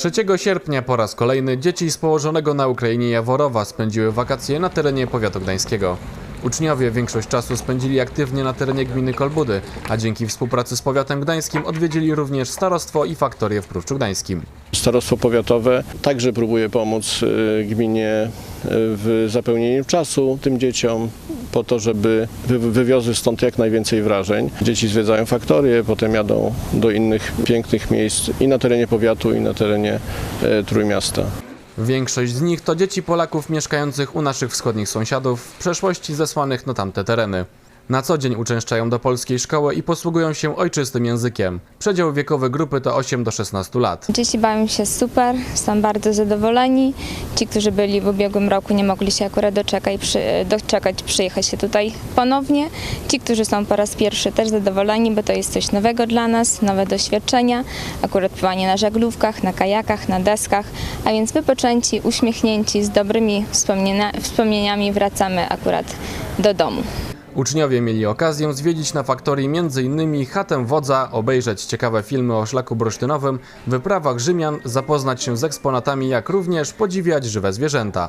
3 sierpnia po raz kolejny dzieci z położonego na Ukrainie Jaworowa spędziły wakacje na terenie powiatu gdańskiego. Uczniowie większość czasu spędzili aktywnie na terenie gminy Kolbudy, a dzięki współpracy z powiatem gdańskim odwiedzili również starostwo i faktorię w Pruszczu Gdańskim. Starostwo powiatowe także próbuje pomóc y, gminie y, w zapełnieniu czasu tym dzieciom po to, żeby wy- wywiozły stąd jak najwięcej wrażeń. Dzieci zwiedzają faktorię, potem jadą do innych pięknych miejsc i na terenie powiatu i na terenie e, Trójmiasta. Większość z nich to dzieci Polaków mieszkających u naszych wschodnich sąsiadów, w przeszłości zesłanych na tamte tereny. Na co dzień uczęszczają do polskiej szkoły i posługują się ojczystym językiem. Przedział wiekowy grupy to 8 do 16 lat. Dzieci bawią się super, są bardzo zadowoleni. Ci, którzy byli w ubiegłym roku, nie mogli się akurat doczekać, przy, doczekać przyjechać się tutaj ponownie. Ci, którzy są po raz pierwszy, też zadowoleni, bo to jest coś nowego dla nas, nowe doświadczenia. Akurat pływanie na żaglówkach, na kajakach, na deskach, a więc wypoczęci, uśmiechnięci, z dobrymi wspomnienia, wspomnieniami wracamy akurat do domu. Uczniowie mieli okazję zwiedzić na faktorii m.in. chatę wodza, obejrzeć ciekawe filmy o szlaku bursztynowym, wyprawach Rzymian, zapoznać się z eksponatami, jak również podziwiać żywe zwierzęta.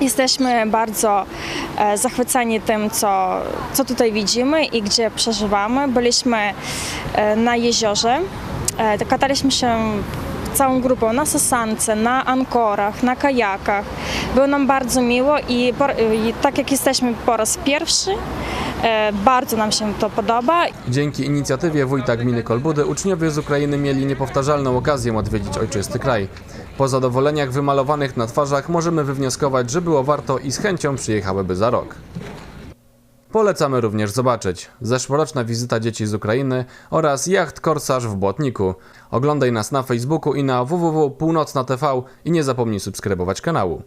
Jesteśmy bardzo e, zachwyceni tym, co, co tutaj widzimy i gdzie przeżywamy. Byliśmy e, na jeziorze, e, kataliśmy się całą grupą na sosance, na ankorach, na kajakach. Było nam bardzo miło i, i tak jak jesteśmy po raz pierwszy, e, bardzo nam się to podoba Dzięki inicjatywie wójta gminy Kolbudy uczniowie z Ukrainy mieli niepowtarzalną okazję odwiedzić ojczysty kraj. Po zadowoleniach wymalowanych na twarzach możemy wywnioskować, że było warto i z chęcią przyjechałyby za rok. Polecamy również zobaczyć zeszłoroczna wizyta dzieci z Ukrainy oraz jacht Korsarz w Błotniku. Oglądaj nas na Facebooku i na www.północna.tv i nie zapomnij subskrybować kanału.